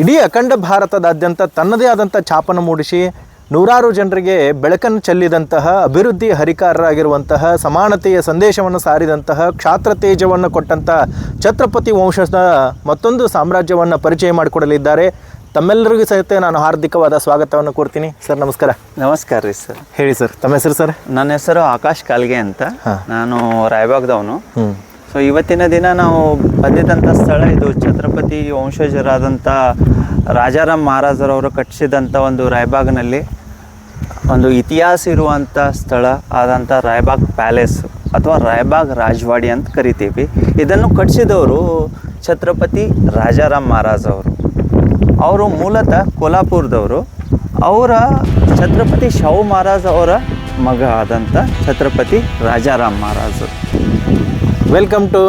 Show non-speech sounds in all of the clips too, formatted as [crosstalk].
ಇಡೀ ಅಖಂಡ ಭಾರತದಾದ್ಯಂತ ತನ್ನದೇ ಆದಂಥ ಛಾಪನ್ನು ಮೂಡಿಸಿ ನೂರಾರು ಜನರಿಗೆ ಬೆಳಕನ್ನು ಚೆಲ್ಲಿದಂತಹ ಅಭಿವೃದ್ಧಿ ಹರಿಕಾರರಾಗಿರುವಂತಹ ಸಮಾನತೆಯ ಸಂದೇಶವನ್ನು ಸಾರಿದಂತಹ ಕ್ಷಾತ್ರ ತೇಜವನ್ನು ಕೊಟ್ಟಂತಹ ಛತ್ರಪತಿ ವಂಶದ ಮತ್ತೊಂದು ಸಾಮ್ರಾಜ್ಯವನ್ನು ಪರಿಚಯ ಮಾಡಿಕೊಡಲಿದ್ದಾರೆ. ತಮ್ಮೆಲ್ಲರಿಗೂ ಸಹಿತ ನಾನು ಹಾರ್ದಿಕವಾದ ಸ್ವಾಗತವನ್ನು ಕೊಡ್ತೀನಿ ಸರ್ ನಮಸ್ಕಾರ. ನಮಸ್ಕಾರ ರೀ ಸರ್. ಹೇಳಿ ಸರ್ ತಮ್ಮ ಹೆಸರು ಸರ್? ನನ್ನ ಹೆಸರು ಆಕಾಶ್ ಕಾಲ್ಗೆ ಅಂತ. ನಾನು ರಾಯಬಾಗ್ದವನು. ಸೊ ಇವತ್ತಿನ ದಿನ ನಾವು ಬಂದಿದ್ದಂಥ ಸ್ಥಳ ಇದು ಛತ್ರಪತಿ ವಂಶಜರಾದಂಥ ರಾಜಾರಾಮ್ ಮಹಾರಾಜರವರು ಕಟ್ಟಿಸಿದಂಥ ಒಂದು ರಾಯಬಾಗ್ನಲ್ಲಿ ಒಂದು ಇತಿಹಾಸ ಇರುವಂಥ ಸ್ಥಳ ಆದಂಥ ರಾಯಬಾಗ್ ಪ್ಯಾಲೇಸ್ ಅಥವಾ ರಾಯಬಾಗ್ ರಾಜವಾಡಿ ಅಂತ ಕರಿತೀವಿ. ಇದನ್ನು ಕಟ್ಟಿಸಿದವರು ಛತ್ರಪತಿ ರಾಜಾರಾಮ್ ಮಹಾರಾಜ್ ಅವರು ಅವರು ಮೂಲತಃ ಕೊಲ್ಹಾಪುರದವರು. ಅವರ ಛತ್ರಪತಿ ಶಾಹು ಮಹಾರಾಜ್ ಅವರ ಮಗ ಆದಂಥ Chhatrapati Rajaram Maharaj welcome to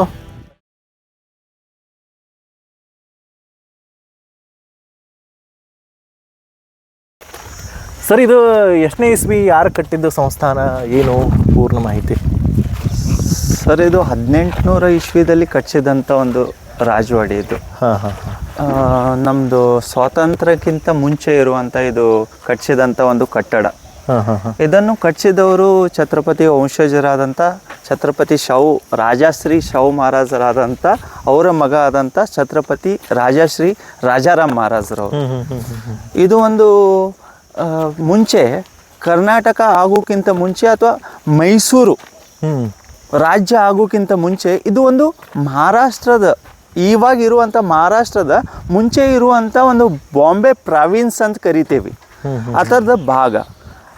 sir ಇದು ಎಷ್ಟನೇ ಇಸ್ವಿ ಯಾರು ಕಟ್ಟಿದ್ದು ಸಂಸ್ಥಾನ? ಏನು ಪೂರ್ಣ ಮಾಹಿತಿ? ಸರ್ ಇದು ಹದಿನೆಂಟುನೂರ ಇಸ್ವಿದಲ್ಲಿ ಕಟ್ಟಿಸಿದಂಥ ಒಂದು ರಾಜವಾಡಿ ಇದು. ಹಾಂ ಹಾಂ ನಮ್ಮದು ಸ್ವಾತಂತ್ರ್ಯಕ್ಕಿಂತ ಮುಂಚೆ ಇರುವಂಥ ಇದು ಕಟ್ಟಿಸಿದಂಥ ಒಂದು ಕಟ್ಟಡ. ಹಾಂ ಹಾಂ ಹಾಂ. ಇದನ್ನು ಕಟ್ಟಿಸಿದವರು ಛತ್ರಪತಿ ವಂಶಜರಾದಂಥ ಛತ್ರಪತಿ ಶಾಹು ರಾಜಶ್ರೀ ಶಾಹು ಮಹಾರಾಜರಾದಂಥ ಅವರ ಮಗ ಆದಂಥ ಛತ್ರಪತಿ ರಾಜಶ್ರೀ ರಾಜಾರಾಮ್ ಮಹಾರಾಜರವರು ಇದು ಒಂದು ಮುಂಚೆ ಕರ್ನಾಟಕ ಆಗೋಕ್ಕಿಂತ ಮುಂಚೆ ಅಥವಾ ಮೈಸೂರು ರಾಜ್ಯ ಆಗೋಕ್ಕಿಂತ ಮುಂಚೆ ಇದು ಒಂದು ಮಹಾರಾಷ್ಟ್ರದ ಇವಾಗ ಇರುವಂಥ ಮಹಾರಾಷ್ಟ್ರದ ಮುಂಚೆ ಇರುವಂಥ ಒಂದು ಬಾಂಬೆ ಪ್ರಾವಿನ್ಸ್ ಅಂತ ಕರಿತೀವಿ. ಆ ಥರದ ಭಾಗ.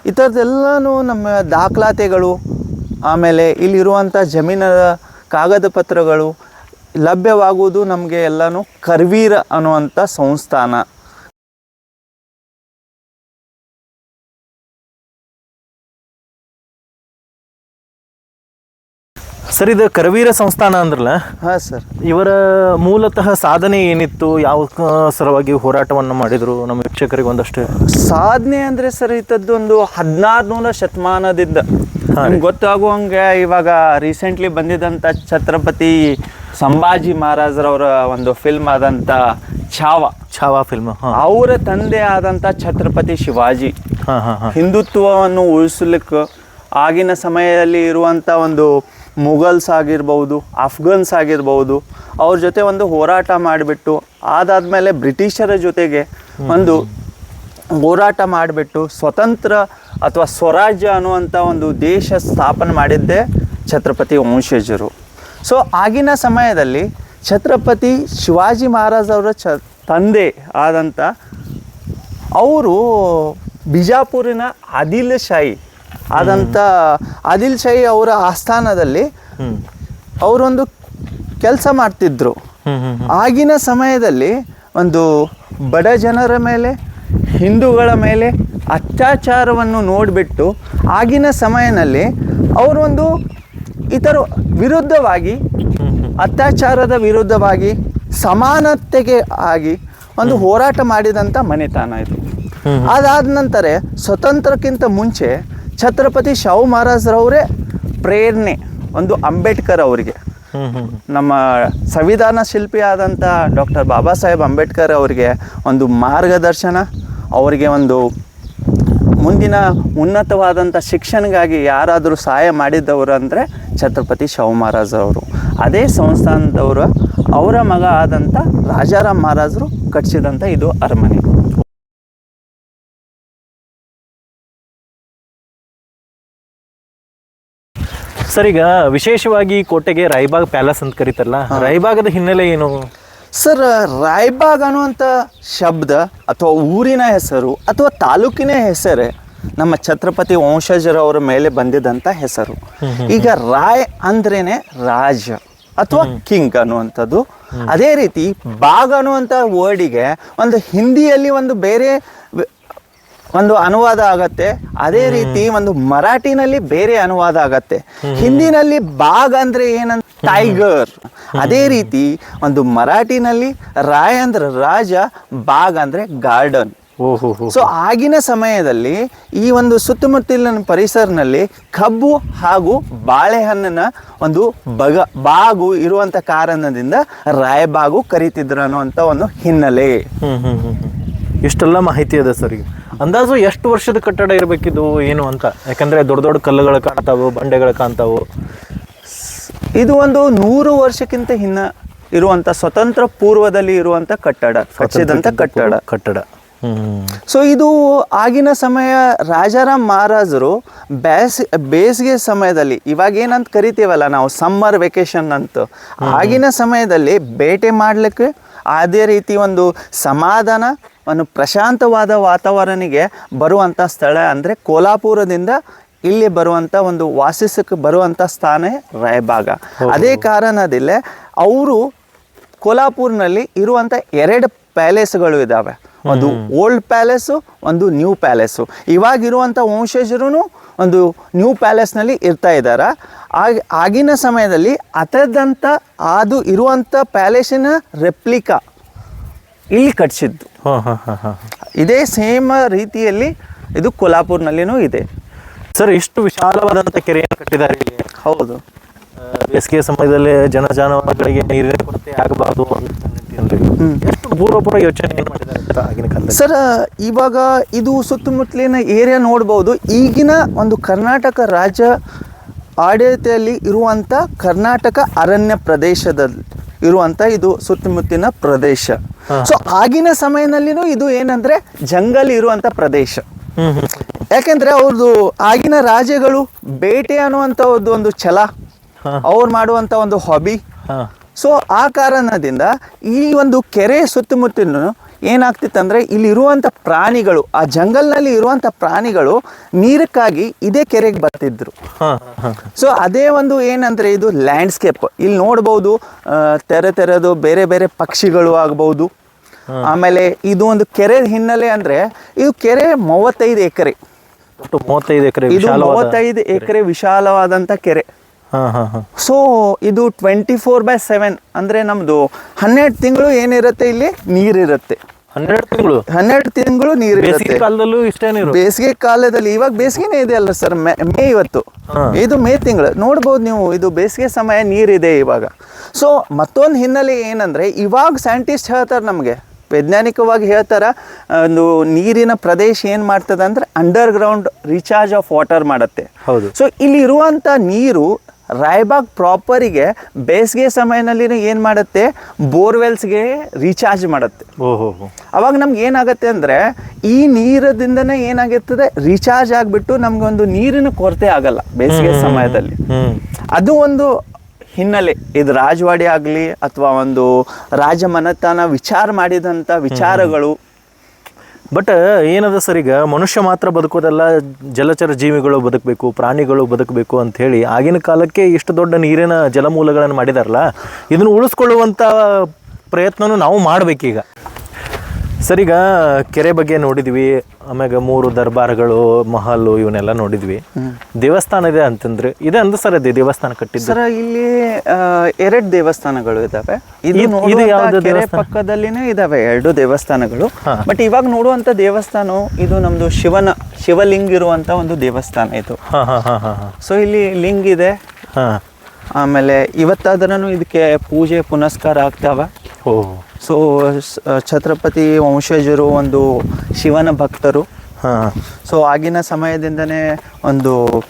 ಈ ಥರದ್ದೆಲ್ಲನೂ ನಮ್ಮ ದಾಖಲಾತಿಗಳು ಆಮೇಲೆ ಇಲ್ಲಿರುವಂಥ ಜಮೀನ ಕಾಗದ ಪತ್ರಗಳು ಲಭ್ಯವಾಗುವುದು ನಮಗೆ ಎಲ್ಲನೂ ಕರ್ವೀರ ಅನ್ನುವಂಥ ಸಂಸ್ಥಾನ. ಸರ್ ಇದು ಕರವೀರ ಸಂಸ್ಥಾನ ಅಂದ್ರಲ್ಲ? ಹಾಂ ಸರ್. ಇವರ ಮೂಲತಃ ಸಾಧನೆ ಏನಿತ್ತು? ಯಾವ ಸರವಾಗಿ ಸಲುವಾಗಿ ಹೋರಾಟವನ್ನು ಮಾಡಿದರು? ನಮ್ಮ ವೀಕ್ಷಕರಿಗೆ ಒಂದಷ್ಟು ಸಾಧನೆ ಅಂದ್ರೆ ಸರ್ ಇತದ್ದೊಂದು ಹದಿನಾರ್ನೂರ ಶತಮಾನದಿಂದ. ನಿಮ್ಗೆ ಗೊತ್ತಾಗುವಂಗೆ ಇವಾಗ ರೀಸೆಂಟ್ಲಿ ಬಂದಿದ್ದಂಥ ಛತ್ರಪತಿ ಸಂಭಾಜಿ ಮಹಾರಾಜರವರ ಒಂದು ಫಿಲ್ಮ್ ಆದಂಥ ಛಾವ. ಛಾವ ಫಿಲ್ಮ್ ಅವರ ತಂದೆ ಆದಂಥ ಛತ್ರಪತಿ ಶಿವಾಜಿ. ಹಿಂದುತ್ವವನ್ನು ಉಳಿಸ್ಲಿಕ್ಕೆ ಆಗಿನ ಸಮಯದಲ್ಲಿ ಇರುವಂಥ ಒಂದು ಮುಘಲ್ಸ್ ಆಗಿರ್ಬೋದು ಅಫ್ಘನ್ಸ್ ಆಗಿರ್ಬೋದು ಅವ್ರ ಜೊತೆ ಒಂದು ಹೋರಾಟ ಮಾಡಿಬಿಟ್ಟು ಅದಾದಮೇಲೆ ಬ್ರಿಟಿಷರ ಜೊತೆಗೆ ಒಂದು ಹೋರಾಟ ಮಾಡಿಬಿಟ್ಟು ಸ್ವತಂತ್ರ ಅಥವಾ ಸ್ವರಾಜ್ಯ ಅನ್ನುವಂಥ ಒಂದು ದೇಶ ಸ್ಥಾಪನೆ ಮಾಡಿದ್ದೇ ಛತ್ರಪತಿ ವಂಶಜರು. ಸೊ ಆಗಿನ ಸಮಯದಲ್ಲಿ ಛತ್ರಪತಿ ಶಿವಾಜಿ ಮಹಾರಾಜ್ ಅವರ ಚ ತಂದೆ ಆದಂಥ ಅವರು ಬಿಜಾಪುರಿನ ಆದಿಲ್ ಶಾಹಿ ಆದಂಥ ಆದಿಲ್ ಶಾಹಿ ಅವರ ಆಸ್ಥಾನದಲ್ಲಿ ಅವರೊಂದು ಕೆಲಸ ಮಾಡ್ತಿದ್ರು. ಆಗಿನ ಸಮಯದಲ್ಲಿ ಒಂದು ಬಡ ಜನರ ಮೇಲೆ ಹಿಂದೂಗಳ ಮೇಲೆ ಅತ್ಯಾಚಾರವನ್ನು ನೋಡಿಬಿಟ್ಟು ಆಗಿನ ಸಮಯದಲ್ಲಿ ಅವರೊಂದು ಇತರ ವಿರುದ್ಧವಾಗಿ, ಅತ್ಯಾಚಾರದ ವಿರುದ್ಧವಾಗಿ, ಸಮಾನತೆಗೆ ಆಗಿ ಒಂದು ಹೋರಾಟ ಮಾಡಿದಂಥ ಮನೆತನ ಇದು. ಅದಾದ ನಂತರ ಸ್ವತಂತ್ರಕ್ಕಿಂತ ಮುಂಚೆ ಛತ್ರಪತಿ ಶಾಹು ಮಹಾರಾಜರವರೇ ಪ್ರೇರಣೆ ಒಂದು ಅಂಬೇಡ್ಕರ್ ಅವರಿಗೆ. ನಮ್ಮ ಸಂವಿಧಾನ ಶಿಲ್ಪಿ ಆದಂಥ ಡಾಕ್ಟರ್ ಬಾಬಾ ಸಾಹೇಬ್ ಅಂಬೇಡ್ಕರ್ ಅವರಿಗೆ ಒಂದು ಮಾರ್ಗದರ್ಶನ. ಅವರಿಗೆ ಒಂದು ಮುಂದಿನ ಉನ್ನತವಾದಂಥ ಶಿಕ್ಷಣಗಾಗಿ ಯಾರಾದರೂ ಸಹಾಯ ಮಾಡಿದ್ದವರು ಅಂದರೆ ಛತ್ರಪತಿ ಶಾಹು ಮಹಾರಾಜ್ ಅವರು. ಅದೇ ಸಂಸ್ಥಾನದವರು ಅವರ ಮಗ ಆದಂಥ ರಾಜಾರಾಮ್ ಮಹಾರಾಜರು ಕಟ್ಟಿಸಿದಂಥ ಇದು ಅರಮನೆ. ಸರ್ ಈಗ ವಿಶೇಷವಾಗಿ ಕೋಟೆಗೆ ರಾಯಬಾಗ್ ಪ್ಯಾಲೇಸ್ ಅಂತ ಕರೀತಾರಲ್ಲ ರಾಯಬಾಗದ ಹಿನ್ನೆಲೆ ಏನು? ಸರ್, ರಾಯ್ಬಾಗ್ ಅನ್ನುವಂಥ ಶಬ್ದ ಅಥವಾ ಊರಿನ ಹೆಸರು ಅಥವಾ ತಾಲೂಕಿನ ಹೆಸರೇ ನಮ್ಮ ಛತ್ರಪತಿ ವಂಶಜರವರ ಮೇಲೆ ಬಂದಿದ್ದಂಥ ಹೆಸರು. ಈಗ ರಾಯ್ ಅಂದ್ರೇನೆ ರಾಜ ಅಥವಾ ಕಿಂಗ್ ಅನ್ನುವಂಥದ್ದು. ಅದೇ ರೀತಿ ಬಾಗ್ ಅನ್ನುವಂಥ ವರ್ಡಿಗೆ ಒಂದು ಹಿಂದಿಯಲ್ಲಿ ಒಂದು ಬೇರೆ ಒಂದು ಅನುವಾದ ಆಗತ್ತೆ. ಅದೇ ರೀತಿ ಒಂದು ಮರಾಠಿನಲ್ಲಿ ಬೇರೆ ಅನುವಾದ ಆಗತ್ತೆ. ಹಿಂದಿನಲ್ಲಿ ಬಾಗ್ ಅಂದ್ರೆ ಏನಂತ? ಟೈಗರ್. ಅದೇ ರೀತಿ ಒಂದು ಮರಾಠಿನಲ್ಲಿ ರಾಯ್ ಅಂದ್ರೆ ರಾಜ ಬಾಗ್ ಅಂದ್ರೆ ಗಾರ್ಡನ್. ಸೊ ಆಗಿನ ಸಮಯದಲ್ಲಿ ಈ ಒಂದು ಸುತ್ತಮುತ್ತಲಿನ ಪರಿಸರನಲ್ಲಿ ಕಬ್ಬು ಹಾಗೂ ಬಾಳೆಹಣ್ಣನ ಒಂದು ಬಗ ಬಾಗು ಇರುವಂತ ಕಾರಣದಿಂದ ರಾಯಬಾಗು ಕರೀತಿದ್ರು ಅನ್ನುವಂತ ಒಂದು ಹಿನ್ನೆಲೆ. ಇಷ್ಟೆಲ್ಲ ಮಾಹಿತಿ ಅದ ಸರ್ ಈಗ. ಅಂದಾಜು ಎಷ್ಟು ವರ್ಷದ ಕಟ್ಟಡ ಇರಬೇಕಿದು ಏನು ಅಂತ? ಯಾಕಂದ್ರೆ ದೊಡ್ಡ ದೊಡ್ಡ ಕಲ್ಲುಗಳು ಕಾಣ್ತಾವು ಬಂಡೆಗಳು ಕಾಣ್ತಾವು. ಇದು ಒಂದು ನೂರು ವರ್ಷಕ್ಕಿಂತ ಹಿನ್ನ ಇರುವಂತ ಸ್ವತಂತ್ರ ಪೂರ್ವದಲ್ಲಿ ಇರುವಂತ ಕಟ್ಟಡ ಕಟ್ಟಿಸಿದಂತ ಕಟ್ಟಡ. ಕಟ್ಟಡ. ಸೊ ಇದು ಆಗಿನ ಸಮಯ ರಾಜಾರಾಮ್ ಮಹಾರಾಜರು ಬೇಸ್ ಬೇಸಿಗೆ ಸಮಯದಲ್ಲಿ ಇವಾಗ ಏನಂತ ಕರಿತೀವಲ್ಲ ನಾವು ಸಮ್ಮರ್ ವೆಕೇಶನ್ ಅಂತ. ಆಗಿನ ಸಮಯದಲ್ಲಿ ಬೇಟೆ ಮಾಡಲಿಕ್ಕೆ ಅದೇ ರೀತಿ ಒಂದು ಸಮಾಧಾನ ಒಂದು ಪ್ರಶಾಂತವಾದ ವಾತಾವರಣಕ್ಕೆ ಬರುವಂಥ ಸ್ಥಳ ಅಂದರೆ ಕೋಲಾಪುರದಿಂದ ಇಲ್ಲಿ ಬರುವಂಥ ಒಂದು ವಾಸಿಸಕ್ಕೆ ಬರುವಂಥ ಸ್ಥಾನ ರಾಯಭಾಗ. ಅದೇ ಕಾರಣದಲ್ಲೇ ಅವರು ಕೋಲಾಪುರ್ನಲ್ಲಿ ಇರುವಂಥ ಎರಡು ಪ್ಯಾಲೇಸ್ಗಳು ಇದ್ದಾವೆ ಒಂದು ಓಲ್ಡ್ ಪ್ಯಾಲೇಸು ಒಂದು ನ್ಯೂ ಪ್ಯಾಲೇಸು. ಇವಾಗಿರುವಂಥ ವಂಶಜರು ಒಂದು ನ್ಯೂ ಪ್ಯಾಲೇಸ್ನಲ್ಲಿ ಇರ್ತಾ ಇದ್ದಾರೆ ಆಗ ಆಗಿನ ಸಮಯದಲ್ಲಿ ಅತದಂಥ ಅದು ಇರುವಂಥ ಪ್ಯಾಲೇಸಿನ ರೆಪ್ಲಿಕಾ ಇಲ್ಲಿ ಕಟ್ಸಿದ್ದು. ಹಾಂ ಹಾಂ ಹಾಂ ಹಾಂ. ಇದೇ ಸೇಮ್ ರೀತಿಯಲ್ಲಿ ಇದು ಕೊಲ್ಲಾಪುರ್ನಲ್ಲಿನೂ ಇದೆ. ಸರ್ ಇಷ್ಟು ವಿಶಾಲವಾದಂಥ ಕೆರೆಯನ್ನು ಕಟ್ಟಿದ್ದಾರೆ ಇಲ್ಲಿ. ಹೌದು. ಬೇಸಿಗೆ ಸಮಯದಲ್ಲಿ ಜನ ಜಾನುವಾರುಗಳಿಗೆ ನೀರಿನ ಕೊರತೆ ಆಗಬಾರ್ದು ಎಷ್ಟು ಪೂರ್ವಪೂರ್ವ ಯೋಚನೆ ಮಾಡಿದ್ದಾರೆ ಅಂತ ಆಗಿನ ಕಾಲದಲ್ಲಿ? ಸರ್ ಇವಾಗ ಇದು ಸುತ್ತಮುತ್ತಲಿನ ಏರಿಯಾ ನೋಡ್ಬೋದು. ಈಗಿನ ಒಂದು ಕರ್ನಾಟಕ ರಾಜ್ಯ ಆಡಳಿತದಲ್ಲಿ ಇರುವಂಥ ಕರ್ನಾಟಕ ಅರಣ್ಯ ಪ್ರದೇಶದಲ್ಲಿ ಇರುವಂಥ ಇದು ಸುತ್ತಮುತ್ತಿನ ಪ್ರದೇಶ. ಸೊ ಆಗಿನ ಸಮಯದಲ್ಲಿನೂ ಇದು ಏನಂದ್ರೆ ಜಂಗಲ್ ಇರುವಂತ ಪ್ರದೇಶ. ಯಾಕೆಂದ್ರೆ ಅವ್ರದ್ದು ಆಗಿನ ರಾಜ್ಯಗಳು ಬೇಟೆ ಅನ್ನುವಂತ ಒಂದು ಛಲ. ಅವ್ರು ಮಾಡುವಂತ ಒಂದು ಹಾಬಿ ಸೊ ಆ ಕಾರಣದಿಂದ ಈ ಒಂದು ಕೆರೆ ಸುತ್ತಮುತ್ತಲೂ ಏನಾಗ್ತಿತ್ತಂದ್ರೆ ಇಲ್ಲಿ ಇರುವಂತ ಪ್ರಾಣಿಗಳು ಆ ಜಂಗಲ್ನಲ್ಲಿ ಇರುವಂಥ ಪ್ರಾಣಿಗಳು ನೀರಕ್ಕಾಗಿ ಇದೇ ಕೆರೆಗೆ ಬರ್ತಿದ್ರು. ಸೊ ಅದೇ ಒಂದು ಏನಂದ್ರೆ ಇದು ಲ್ಯಾಂಡ್ಸ್ಕೇಪ್ ಇಲ್ಲಿ ನೋಡ್ಬೋದು ತೆರೆ ತೆರೆದು ಬೇರೆ ಬೇರೆ ಪಕ್ಷಿಗಳು ಆಗ್ಬೋದು. ಆಮೇಲೆ ಇದು ಒಂದು ಕೆರೆ ಹಿನ್ನೆಲೆ ಅಂದ್ರೆ ಇದು ಕೆರೆ ಮೂವತ್ತೈದು ಎಕರೆ. ಮೂವತ್ತೈದು ಎಕರೆ ಇದು ಮೂವತ್ತೈದು ಎಕರೆ ವಿಶಾಲವಾದಂಥ ಕೆರೆ. ಸೊ ಇದು ಟ್ವೆಂಟಿ ಫೋರ್ ಬೈ ಸೆವೆನ್ ಅಂದ್ರೆ ನಮ್ದು ಹನ್ನೆರಡು ತಿಂಗಳು ಏನಿರುತ್ತೆ ಇಲ್ಲಿ? ನೀರಿರುತ್ತೆ. ಹನ್ನೆರಡು ತಿಂಗಳು? ಹನ್ನೆರಡು ತಿಂಗಳು ನೀರಿರುತ್ತೆ. ಕಾಲದಲ್ಲೂ ಇಷ್ಟೇ ನೀರು ಬೇಸಿಗೆ ಕಾಲದಲ್ಲಿ ಇವಾಗ ಬೇಸಿಗೆನೇ ಇದೆ ಅಲ್ಲ ಸರ್ ಮೇ ಇವತ್ತು. ಇದು ಮೇ ತಿಂಗಳು. ನೋಡ್ಬೋದು ನೀವು ಇದು ಬೇಸಿಗೆ ಸಮಯ ನೀರಿದೆ ಇವಾಗ. ಸೊ ಮತ್ತೊಂದು ಹಿನ್ನೆಲೆ ಏನಂದ್ರೆ ಇವಾಗ ಸೈಂಟಿಸ್ಟ್ ಹೇಳ್ತಾರೆ ನಮಗೆ ವೈಜ್ಞಾನಿಕವಾಗಿ ಹೇಳ್ತಾರ ಒಂದು ನೀರಿನ ಪ್ರದೇಶ ಏನು ಮಾಡ್ತದೆ ಅಂದ್ರೆ underground recharge of water ಮಾಡುತ್ತೆ. ಹೌದು. ಸೊ ಇಲ್ಲಿ ಇರುವಂತ ನೀರು ರಾಯಬಾಗ್ ಪ್ರಾಪರಿಗೆ ಬೇಸಿಗೆ ಸಮಯದಲ್ಲಿ ಏನು ಮಾಡುತ್ತೆ? ಬೋರ್ವೆಲ್ಸ್ಗೆ ರೀಚಾರ್ಜ್ ಮಾಡುತ್ತೆ. ಅವಾಗ ನಮ್ಗೆ ಏನಾಗುತ್ತೆ ಅಂದರೆ ಈ ನೀರದಿಂದನೇ ಏನಾಗಿರ್ತದೆ ರೀಚಾರ್ಜ್ ಆಗಿಬಿಟ್ಟು ನಮ್ಗೆ ಒಂದು ನೀರಿನ ಕೊರತೆ ಆಗಲ್ಲ ಬೇಸಿಗೆ ಸಮಯದಲ್ಲಿ. ಅದು ಒಂದು ಹಿನ್ನೆಲೆ. ಇದು ರಾಜವಾಡಿ ಆಗಲಿ ಅಥವಾ ಒಂದು ರಾಜಮನೆತನ ವಿಚಾರ ಮಾಡಿದಂಥ ವಿಚಾರಗಳು ಬಟ್ ಏನದ ಸರ್ ಈಗ? ಮನುಷ್ಯ ಮಾತ್ರ ಬದುಕೋದಲ್ಲ ಜಲಚರ ಜೀವಿಗಳು ಬದುಕಬೇಕು, ಪ್ರಾಣಿಗಳು ಬದುಕಬೇಕು ಅಂತ ಹೇಳಿ ಆಗಿನ ಕಾಲಕ್ಕೆ ಇಷ್ಟು ದೊಡ್ಡ ನೀರಿನ ಜಲಮೂಲಗಳನ್ನು ಮಾಡಿದಾರಲ್ಲ, ಇದನ್ನು ಉಳಿಸ್ಕೊಳ್ಳುವಂಥ ಪ್ರಯತ್ನನೂ ನಾವು ಮಾಡಬೇಕೀಗ. ಸರ್ ಈಗ ಕೆರೆ ಬಗ್ಗೆ ನೋಡಿದ್ವಿ ಆಮ್ಯಾಗ ಮೂರು ದರ್ಬಾರ್ಗಳು ಮಹಲ್ ಇವನ್ನೆಲ್ಲ ನೋಡಿದ್ವಿ. ದೇವಸ್ಥಾನ ಇದೆ ಅಂತಂದ್ರೆ ಇದೆ ಅಂದ ಸರ್ ಅದೇ ದೇವಸ್ಥಾನ ಕಟ್ಟಿದ್ದು? ಸರ ಇಲ್ಲಿ ಎರಡು ದೇವಸ್ಥಾನಗಳು ಇದಾವೆ. ಇದು ಇದ್- ಇದು ನೋಡುವಂತ ಯಾವ್ದು ಕೆರೆ ದೇವಸ್ಥಾನ? ಪಕ್ಕದಲ್ಲಿನೇ ಇದಾವೆ ಎರಡು ದೇವಸ್ಥಾನಗಳು. ಬಟ್ ಇವಾಗ ನೋಡುವಂತ ದೇವಸ್ಥಾನ ಇದು ನಮ್ದು ಶಿವನ ಶಿವಲಿಂಗ ಇರುವಂತ ಒಂದು ದೇವಸ್ಥಾನ ಇದು. ಹಾಂ ಹಾಂ ಹಾಂ ಹಾಂ ಹಾಂ. ಸೊ ಇಲ್ಲಿ ಲಿಂಗ ಇದೆ. ಹಾಂ. ಆಮೇಲೆ ಇವತ್ತಾದ್ರೂ ಇದಕ್ಕೆ ಪೂಜೆ ಪುನಸ್ಕಾರ ಆಗ್ತಾವ. ಓ. ಸೊ ಛತ್ರಪತಿ ವಂಶಜರು ಒಂದು ಶಿವನ ಭಕ್ತರು. ಹಾಂ. ಸೊ ಆಗಿನ ಸಮಯದಿಂದನೇ ಒಂದು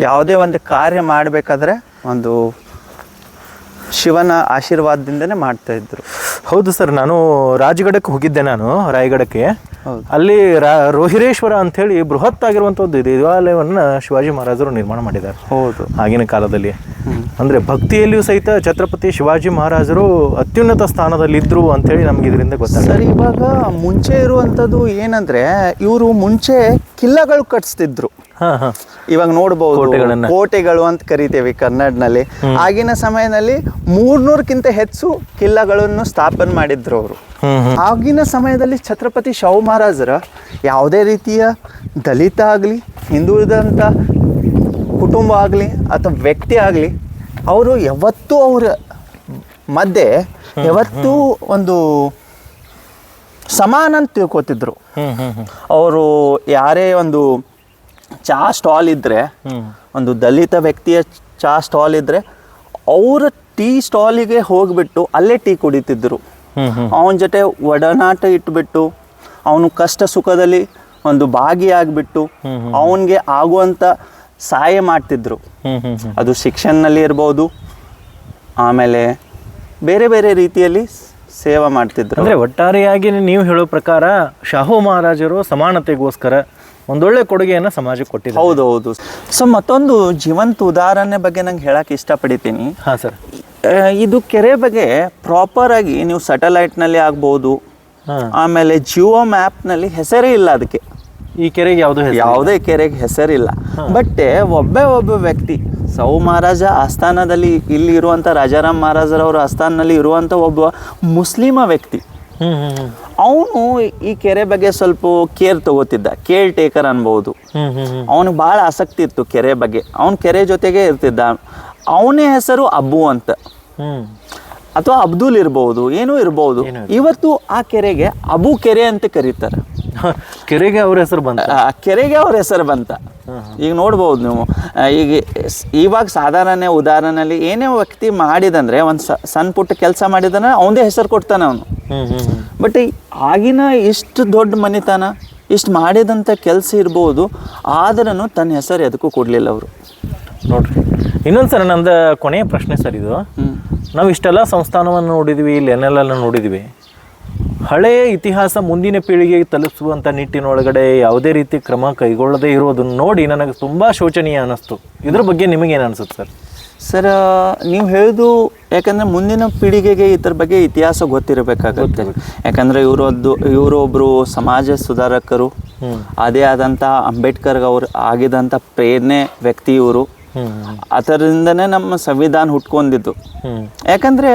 ಯಾವುದೇ ಒಂದು ಕಾರ್ಯ ಮಾಡಬೇಕಾದ್ರೆ ಒಂದು ಶಿವನ ಆಶೀರ್ವಾದದಿಂದನೇ ಮಾಡ್ತಾ ಇದ್ರು. ಹೌದು ಸರ್ ನಾನು ರಾಜಗಡಕ್ಕೆ ಹೋಗಿದ್ದೆ ನಾನು ರಾಯಗಡಕ್ಕೆ. ಅಲ್ಲಿ ರಾ ರೋಹಿರೇಶ್ವರ ಹೇಳಿ ಬೃಹತ್ ಆಗಿರುವಂಥದ್ದು ದೇವಾಲಯವನ್ನು ಶಿವಾಜಿ ಮಹಾರಾಜರು ನಿರ್ಮಾಣ ಮಾಡಿದ್ದಾರೆ. ಹೌದು. ಆಗಿನ ಕಾಲದಲ್ಲಿ. ಅಂದ್ರೆ ಭಕ್ತಿಯಲ್ಲಿಯೂ ಸಹಿತ ಛತ್ರಪತಿ ಶಿವಾಜಿ ಮಹಾರಾಜರು ಅತ್ಯುನ್ನತ ಸ್ಥಾನದಲ್ಲಿದ್ದರು ಅಂತೇಳಿ ನಮ್ಗೆ ಇದರಿಂದ ಗೊತ್ತಾಗ ಸರ್ ಇವಾಗ ಮುಂಚೆ ಇರುವಂಥದ್ದು ಏನಂದ್ರೆ ಇವರು ಮುಂಚೆ ಕಿಲ್ಲಗಳು ಕಟ್ಸ್ತಿದ್ರು. ಹಾಂ ಹಾಂ. ಇವಾಗ ನೋಡಬಹುದು. ಕೋಟೆಗಳು ಅಂತ ಕರಿತೇವೆ ಕನ್ನಡನಲ್ಲಿ. ಆಗಿನ ಸಮಯದಲ್ಲಿ ಮೂರ್ನೂರಕ್ಕಿಂತ ಹೆಚ್ಚು ಕಿಲ್ಲಗಳನ್ನು ಸ್ಥಾಪನೆ ಮಾಡಿದ್ರು ಅವರು. ಆಗಿನ ಸಮಯದಲ್ಲಿ ಛತ್ರಪತಿ ಶಾಹು ಮಹಾರಾಜರ ಯಾವುದೇ ರೀತಿಯ ದಲಿತ ಆಗಲಿ ಹಿಂದುಳಿದಂಥ ಕುಟುಂಬ ಆಗಲಿ ಅಥವಾ ವ್ಯಕ್ತಿ ಆಗಲಿ, ಅವರು ಯಾವತ್ತೂ ಅವರ ಮಧ್ಯೆ ಯಾವತ್ತೂ ಒಂದು ಸಮಾನ ಅಂತ ತಿಳ್ಕೊತಿದ್ರು. ಅವರು ಯಾರೇ ಒಂದು ಚಾ ಸ್ಟಾಲ್ ಇದ್ದರೆ ಒಂದು ದಲಿತ ವ್ಯಕ್ತಿಯ ಚಾ ಸ್ಟಾಲ್ ಇದ್ದರೆ ಅವರ ಟೀ ಸ್ಟಾಲಿಗೆ ಹೋಗಿಬಿಟ್ಟು ಅಲ್ಲೇ ಟೀ ಕುಡಿತಿದ್ರು. ಅವನ ಜೊತೆ ಒಡನಾಟ ಇಟ್ಬಿಟ್ಟು ಅವನು ಕಷ್ಟ ಸುಖದಲ್ಲಿ ಒಂದು ಭಾಗಿಯಾಗ್ಬಿಟ್ಟು ಅವನಿಗೆ ಆಗುವಂಥ ಸಹಾಯ ಮಾಡ್ತಿದ್ರು. ಅದು ಶಿಕ್ಷಣದಲ್ಲಿ ಇರ್ಬೋದು ಆಮೇಲೆ ಬೇರೆ ಬೇರೆ ರೀತಿಯಲ್ಲಿ ಸೇವೆ ಮಾಡ್ತಿದ್ರು. ಅಂದ್ರೆ ಒಟ್ಟಾರೆಯಾಗಿ ನೀವು ಹೇಳೋ ಪ್ರಕಾರ ಶಾಹು ಮಹಾರಾಜರು ಸಮಾನತೆಗೋಸ್ಕರ ಒಂದೊಳ್ಳೆ ಕೊಡುಗೆಯನ್ನ ಸಮಾಜಕ್ಕೆ ಕೊಟ್ಟಿದ್ದಾರೆ. ಹೌದು ಹೌದು ಸೊ ಮತ್ತೊಂದು ಜೀವಂತ ಉದಾಹರಣೆ ಬಗ್ಗೆ ನಂಗೆ ಹೇಳಕ್ಕೆ ಇಷ್ಟಪಡಿತೀನಿ. ಹಾಂ ಸರ್. ಇದು ಕೆರೆ ಬಗ್ಗೆ ಪ್ರಾಪರ್ ಆಗಿ ನೀವು ಸ್ಯಾಟಲೈಟ್ನಲ್ಲಿ ಆಗ್ಬೋದು ಆಮೇಲೆ ಜಿಯೋ ಮ್ಯಾಪ್ನಲ್ಲಿ ಹೆಸರೇ ಇಲ್ಲ ಅದಕ್ಕೆ ಈ ಕೆರೆಗೆ ಯಾವುದು ಯಾವುದೇ ಕೆರೆಗೆ ಹೆಸರಿಲ್ಲ. ಬಟ್ ಒಬ್ಬೇ ಒಬ್ಬ ವ್ಯಕ್ತಿ ಸೌ ಮಹಾರಾಜ ಆಸ್ಥಾನದಲ್ಲಿ ಇಲ್ಲಿ ಇರುವಂತ ರಾಜಾರಾಮ್ ಮಹಾರಾಜರವರ ಆಸ್ಥಾನದಲ್ಲಿ ಇರುವಂತ ಒಬ್ಬ ಮುಸ್ಲಿಮ ವ್ಯಕ್ತಿ. ಅವನು ಈ ಕೆರೆ ಬಗ್ಗೆ ಸ್ವಲ್ಪ ಕೇರ್ ತಗೋತಿದ್ದ. ಕೇರ್ ಟೇಕರ್ ಅನ್ಬೋದು. ಅವನಿಗೆ ಭಾಳ ಆಸಕ್ತಿ ಇತ್ತು ಕೆರೆ ಬಗ್ಗೆ. ಅವನ ಕೆರೆ ಜೊತೆಗೆ ಇರ್ತಿದ್ದ. ಅವನೇ ಹೆಸರು ಅಬ್ಬು ಅಂತ. ಅಥವಾ ಅಬ್ದುಲ್ ಇರ್ಬೋದು ಏನೂ ಇರ್ಬೋದು. ಇವತ್ತು ಆ ಕೆರೆಗೆ ಅಬು ಕೆರೆ ಅಂತ ಕರೀತಾರೆ. [laughs] ಕೆರೆಗೆ ಅವ್ರ ಹೆಸರು ಬಂತ? ಆ ಕೆರೆಗೆ ಅವ್ರ ಹೆಸರು ಬಂತ. ಈಗ ನೋಡ್ಬೋದು ನೀವು. ಈಗ ಇವಾಗ ಸಾಧಾರಣ ಉದಾಹರಣೆಯಲ್ಲಿ ಏನೇ ವ್ಯಕ್ತಿ ಮಾಡಿದಂದ್ರೆ ಒಂದು ಸಣ್ಣ ಪುಟ್ಟ ಕೆಲಸ ಮಾಡಿದಂದ್ರೆ ಅವನದೇ ಹೆಸರು ಕೊಡ್ತಾನೆ ಅವನು. ಬಟ್ ಆಗಿನ ಇಷ್ಟು ದೊಡ್ಡ ಮನೆತನ ಇಷ್ಟು ಮಾಡಿದಂಥ ಕೆಲಸ ಇರ್ಬೋದು ಆದ್ರೂ ತನ್ನ ಹೆಸರು ಎದಕ್ಕೂ ಕೊಡಲಿಲ್ಲ ಅವರು. ನೋಡ್ರಿ. ಇನ್ನೊಂದು ಸರ್ ನಂದು ಕೊನೆಯ ಪ್ರಶ್ನೆ ಸರ್ ಇದು. ನಾವು ಇಷ್ಟೆಲ್ಲ ಸಂಸ್ಥಾನವನ್ನು ನೋಡಿದ್ವಿ ಇಲ್ಲಿ ಏನೆಲ್ಲ ನೋಡಿದ್ವಿ. ಹಳೆಯ ಇತಿಹಾಸ ಮುಂದಿನ ಪೀಳಿಗೆಗೆ ತಲುಪಿಸುವಂಥ ನಿಟ್ಟಿನೊಳಗಡೆ ಯಾವುದೇ ರೀತಿ ಕ್ರಮ ಕೈಗೊಳ್ಳದೇ ಇರೋದನ್ನು ನೋಡಿ ನನಗೆ ತುಂಬ ಶೋಚನೀಯ ಅನ್ನಿಸ್ತು ಇದ್ರ ಬಗ್ಗೆ ನಿಮಗೇನು ಅನಿಸುತ್ತೆ ಸರ್? ಸರ್ ನೀವು ಹೇಳೋದು ಯಾಕಂದ್ರೆ ಮುಂದಿನ ಪೀಳಿಗೆಗೆ ಇದ್ರ ಬಗ್ಗೆ ಇತಿಹಾಸ ಗೊತ್ತಿರಬೇಕಾಗುತ್ತೆ. ಯಾಕಂದ್ರೆ ಇವರದ್ದು ಇವರು ಒಬ್ಬರು ಸಮಾಜ ಸುಧಾರಕರು ಅದೇ ಆದಂಥ ಅಂಬೇಡ್ಕರ್ ಅವರು ಆಗಿದಂಥ ಪ್ರೇರಣೆ ವ್ಯಕ್ತಿ ಇವರು. ಅದರಿಂದನೇ ನಮ್ಮ ಸಂವಿಧಾನ ಹುಟ್ಕೊಂಡಿದ್ದು. ಯಾಕಂದರೆ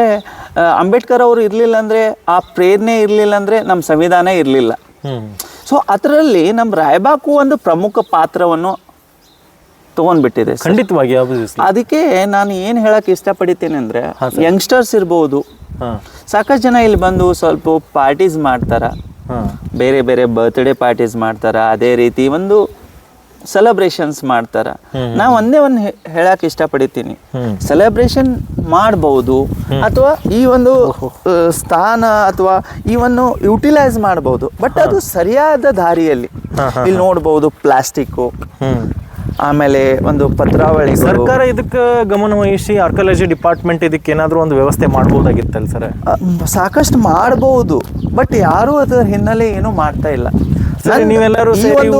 ಅಂಬೇಡ್ಕರ್ ಅವರು ಇರಲಿಲ್ಲ ಅಂದರೆ ಆ ಪ್ರೇರಣೆ ಇರಲಿಲ್ಲ ಅಂದರೆ ನಮ್ಮ ಸಂವಿಧಾನ ಇರಲಿಲ್ಲ. ಸೊ ಅದರಲ್ಲಿ ನಮ್ಮ ರಾಯಬಾಕು ಒಂದು ಪ್ರಮುಖ ಪಾತ್ರವನ್ನು ತೊಗೊಂಡ್ಬಿಟ್ಟಿದೆ. ಖಂಡಿತವಾಗಿ ಅದಕ್ಕೆ ನಾನು ಏನು ಹೇಳಕ್ಕೆ ಇಷ್ಟಪಡ್ತೀನಿ ಅಂದರೆ ಯಂಗ್ಸ್ಟರ್ಸ್ ಇರ್ಬೋದು. ಸಾಕಷ್ಟು ಜನ ಇಲ್ಲಿ ಬಂದು ಸ್ವಲ್ಪ ಪಾರ್ಟೀಸ್ ಮಾಡ್ತಾರ. ಬೇರೆ ಬೇರೆ ಬರ್ತ್ಡೇ ಪಾರ್ಟೀಸ್ ಮಾಡ್ತಾರ. ಅದೇ ರೀತಿ ಒಂದು ಸೆಲೆಬ್ರೇಷನ್ಸ್ ಮಾಡ್ತಾರ. ನಾ ಒಂದೇ ಒಂದು ಹೇಳಕ್ಕೆ ಇಷ್ಟಪಡ್ತೀನಿ. ಸೆಲೆಬ್ರೇಷನ್ ಮಾಡಬಹುದು ಅಥವಾ ಈ ಒಂದು ಸ್ಥಾನ ಅಥವಾ ಈ ಒಂದು ಯುಟಿಲೈಸ್ ಮಾಡಬಹುದು ಬಟ್ ಅದು ಸರಿಯಾದ ದಾರಿಯಲ್ಲಿ. ಇಲ್ಲಿ ನೋಡಬಹುದು ಪ್ಲಾಸ್ಟಿಕ್ಕು ಹ್ಮ್. ಆಮೇಲೆ ಒಂದು ಪತ್ರಾವಳಿ ಸರ್ಕಾರ ಇದಕ್ಕೆ ಗಮನ ವಹಿಸಿ ಆರ್ಕಾಲಜಿ ಡಿಪಾರ್ಟ್ಮೆಂಟ್ ಇದಕ್ಕೆ ಏನಾದರೂ ಒಂದು ವ್ಯವಸ್ಥೆ ಮಾಡ್ಬೋದಾಗಿತ್ತಲ್ಲ ಸರ್? ಸಾಕಷ್ಟು ಮಾಡಬಹುದು ಬಟ್ ಯಾರು ಅದರ ಹಿನ್ನೆಲೆ ಏನೂ ಮಾಡ್ತಾ ಇಲ್ಲ. ಸರಿ, ನೀವೆಲ್ಲರೂ ಒಂದು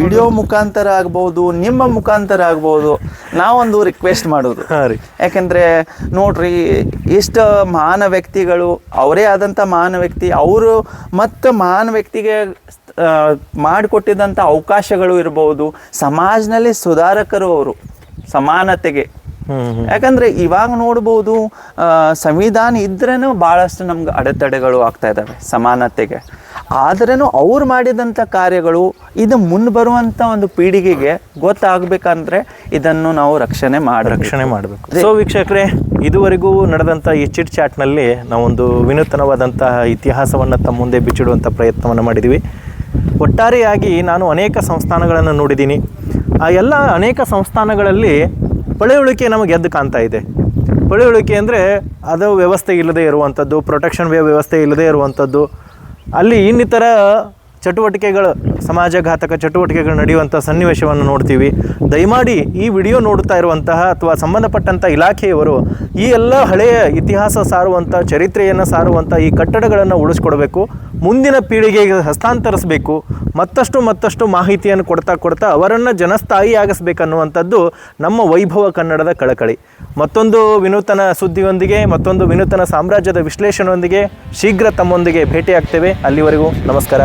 ವಿಡಿಯೋ ಮುಖಾಂತರ ಆಗ್ಬೋದು ನಿಮ್ಮ ಮುಖಾಂತರ ಆಗ್ಬೋದು ನಾವೊಂದು ರಿಕ್ವೆಸ್ಟ್ ಮಾಡೋದು. ಯಾಕಂದ್ರೆ ನೋಡ್ರಿ ಇಷ್ಟು ಮಹಾನ್ ವ್ಯಕ್ತಿಗಳು ಅವರೇ ಆದಂಥ ಮಹಾನ್ ವ್ಯಕ್ತಿ ಅವರು ಮತ್ತು ಮಹಾನ್ ವ್ಯಕ್ತಿಗೆ ಆ, ಮಾಡಿಕೊಟ್ಟಿದ್ದಂಥ ಅವಕಾಶಗಳು ಇರ್ಬೋದು. ಸಮಾಜನಲ್ಲಿ ಸುಧಾರಕರು ಅವರು ಸಮಾನತೆಗೆ. ಯಾಕಂದ್ರೆ ಇವಾಗ ನೋಡ್ಬೋದು ಸಂವಿಧಾನ ಇದ್ರೇನು ಭಾಳಷ್ಟು ನಮ್ಗೆ ಅಡೆತಡೆಗಳು ಆಗ್ತಾ ಇದ್ದಾವೆ ಸಮಾನತೆಗೆ. ಆದ್ರೇನು ಅವ್ರು ಮಾಡಿದಂಥ ಕಾರ್ಯಗಳು ಇದು ಮುಂದೆ ಬರುವಂಥ ಒಂದು ಪೀಳಿಗೆಗೆ ಗೊತ್ತಾಗಬೇಕಂದ್ರೆ ಇದನ್ನು ನಾವು ರಕ್ಷಣೆ ಮಾಡಿ ರಕ್ಷಣೆ ಮಾಡಬೇಕು. ಸೊ ವೀಕ್ಷಕರೇ ಇದುವರೆಗೂ ನಡೆದಂಥ ಈ ಚಿಟ್ ಚಾಟ್ನಲ್ಲಿ ನಾವೊಂದು ವಿನೂತನವಾದಂತಹ ಇತಿಹಾಸವನ್ನು ತಮ್ಮ ಮುಂದೆ ಬಿಚ್ಚಿಡುವಂಥ ಪ್ರಯತ್ನವನ್ನು ಮಾಡಿದ್ದೀವಿ ಒಟ್ಟಾರೆಯಾಗಿ ನಾನು ಅನೇಕ ಸಂಸ್ಥಾನಗಳನ್ನು ನೋಡಿದ್ದೀನಿ. ಆ ಎಲ್ಲ ಅನೇಕ ಸಂಸ್ಥಾನಗಳಲ್ಲಿ ಪಳೆಯುಳಿಕೆ ನಮಗೆ ಎದ್ದು ಕಾಣ್ತಾ ಇದೆ. ಪಳೆಯುಳಿಕೆ ಅಂದರೆ ಅದು ವ್ಯವಸ್ಥೆ ಇಲ್ಲದೆ ಇರುವಂಥದ್ದು ಪ್ರೊಟೆಕ್ಷನ್ ವ್ಯವಸ್ಥೆ ಇಲ್ಲದೆ ಇರುವಂಥದ್ದು. ಅಲ್ಲಿ ಇನ್ನಿತರ ಚಟುವಟಿಕೆಗಳು, ಸಮಾಜಘಾತಕ ಚಟುವಟಿಕೆಗಳು ನಡೆಯುವಂಥ ಸನ್ನಿವೇಶವನ್ನು ನೋಡ್ತೀವಿ. ದಯಮಾಡಿ ಈ ವಿಡಿಯೋ ನೋಡುತ್ತಾ ಇರುವಂತಹ ಅಥವಾ ಸಂಬಂಧಪಟ್ಟಂಥ ಇಲಾಖೆಯವರು ಈ ಎಲ್ಲ ಹಳೆಯ ಇತಿಹಾಸ ಸಾರುವಂಥ, ಚರಿತ್ರೆಯನ್ನು ಸಾರುವಂಥ ಈ ಕಟ್ಟಡಗಳನ್ನು ಉಳಿಸ್ಕೊಡ್ಬೇಕು. ಮುಂದಿನ ಪೀಳಿಗೆಗೆ ಹಸ್ತಾಂತರಿಸಬೇಕು, ಮತ್ತಷ್ಟು ಮತ್ತಷ್ಟು ಮಾಹಿತಿಯನ್ನು ಕೊಡ್ತಾ ಕೊಡ್ತಾ ಅವರನ್ನು ಜನಸ್ಥಾಯಿಯಾಗಿಸ್ಬೇಕನ್ನುವಂಥದ್ದು ನಮ್ಮ ವೈಭವ ಕನ್ನಡದ ಕಳಕಳಿ. ಮತ್ತೊಂದು ವಿನೂತನ ಸುದ್ದಿಯೊಂದಿಗೆ, ಮತ್ತೊಂದು ವಿನೂತನ ಸಾಮ್ರಾಜ್ಯದ ವಿಶ್ಲೇಷಣೆಯೊಂದಿಗೆ ಶೀಘ್ರ ತಮ್ಮೊಂದಿಗೆ ಭೇಟಿಯಾಗ್ತೇವೆ. ಅಲ್ಲಿವರೆಗೂ ನಮಸ್ಕಾರ.